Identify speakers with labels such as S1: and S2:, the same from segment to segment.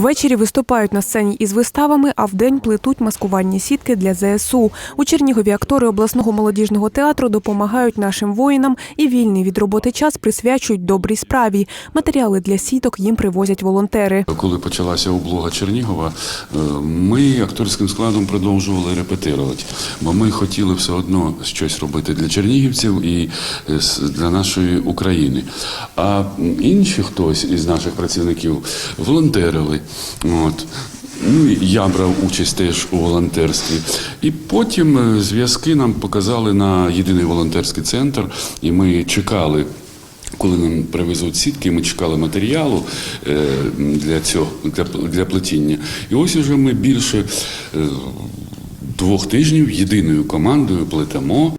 S1: Ввечері виступають на сцені із виставами, а вдень плетуть маскувальні сітки для ЗСУ. У Чернігові актори обласного молодіжного театру допомагають нашим воїнам і вільний від роботи час присвячують добрій справі. Матеріали для сіток їм привозять волонтери.
S2: Коли почалася облога Чернігова, е, ми акторським складом продовжували репетирувати, бо ми хотіли все одно щось робити для чернігівців і е, для нашої України. А інші хтось із наших працівників волонтерили. От. Ну, я брав участь теж у волонтерстві. І потім е, зв'язки нам показали на єдиний волонтерський центр, і ми чекали коли нам привезуть сітки, ми чекали матеріалу е, для цього для, для плетіння. І ось уже ми більше е, двох тижнів єдиною командою плетемо.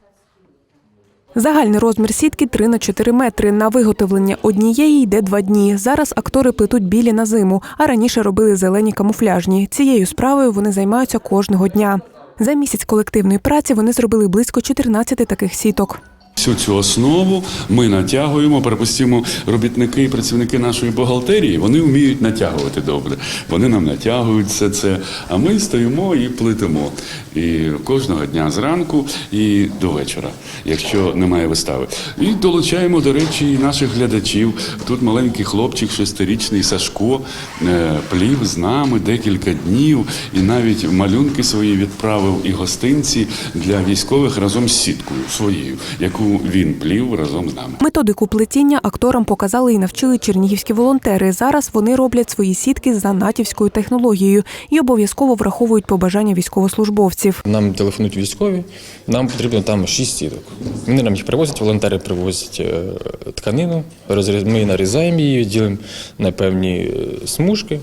S1: Загальний розмір сітки 3 на 4 метри. На виготовлення однієї йде два дні. Зараз актори плетуть білі на зиму, а раніше робили зелені камуфляжні. Цією справою вони займаються кожного дня. За місяць колективної праці вони зробили близько 14 таких сіток.
S2: Всю цю основу ми натягуємо. Припустимо, робітники і працівники нашої бухгалтерії вони вміють натягувати добре. Вони нам натягують все це, а ми стоїмо і плетемо. І кожного дня зранку і до вечора, якщо немає вистави. І долучаємо, до речі, і наших глядачів. Тут маленький хлопчик, шестирічний Сашко, е, плів з нами декілька днів, і навіть малюнки свої відправив і гостинці для військових разом з сіткою своєю, яку він плів разом з нами.
S1: Методику плетіння акторам показали і навчили чернігівські волонтери. Зараз вони роблять свої сітки за натівською технологією і обов'язково враховують побажання військовослужбовців.
S3: Нам телефонують військові, нам потрібно там шість сіток. Вони нам їх привозять, волонтери привозять е, тканину, ми нарізаємо її, ділимо на певні е, смужки.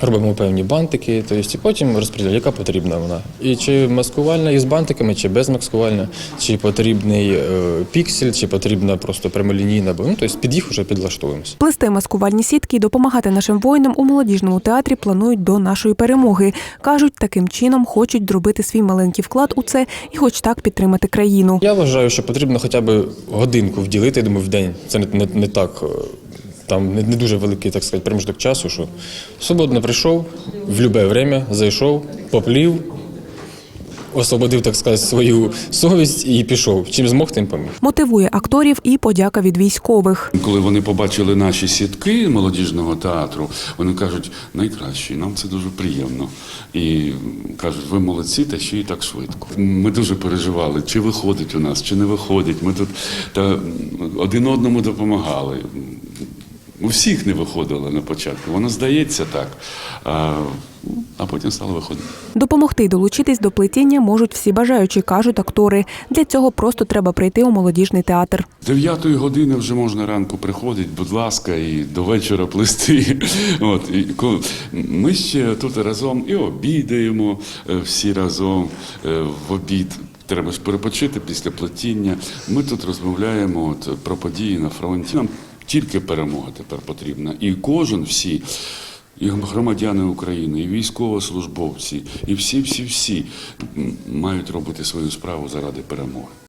S3: Робимо певні бантики, тобто, і потім розподіляємо, яка потрібна вона. І чи маскувальна із бантиками, чи без маскувальна, чи потрібний е, піксель, чи потрібна просто прямолінійна, бо ну, тобто під їх вже підлаштовуємося.
S1: Плести маскувальні сітки і допомагати нашим воїнам у молодіжному театрі планують до нашої перемоги. кажуть, таким чином хочуть зробити свій маленький вклад у це і, хоч так, підтримати країну.
S3: Я вважаю, що потрібно хоча б годинку вділити, я думаю, в день. Це не, не, не так. Там не, не дуже великий, так сказати, проміжок часу, що свободно прийшов, в будь-яке время зайшов, поплів, освободив, так сказати, свою совість і пішов. Чим змог, тим поміг.
S1: Мотивує акторів і подяка від військових.
S2: Коли вони побачили наші сітки молодіжного театру, вони кажуть, найкраще, нам це дуже приємно. І кажуть, ви молодці, та ще й так швидко. Ми дуже переживали, чи виходить у нас, чи не виходить. Ми тут та один одному допомагали. У всіх не виходило на початку. Воно здається так, а, а потім стало виходити.
S1: Допомогти долучитись до плетіння можуть всі бажаючі, кажуть актори. Для цього просто треба прийти у молодіжний театр.
S2: 9 години вже можна ранку приходити, будь ласка, і до вечора плести. От, і ми ще тут разом і обідаємо е, всі разом е, в обід. Треба ж перепочити після плетіння. Ми тут розмовляємо от, про події на фронті. Нам тільки перемога тепер потрібна. І кожен всі. І громадяни України, і військовослужбовці, і всі, всі, всі мають робити свою справу заради перемоги.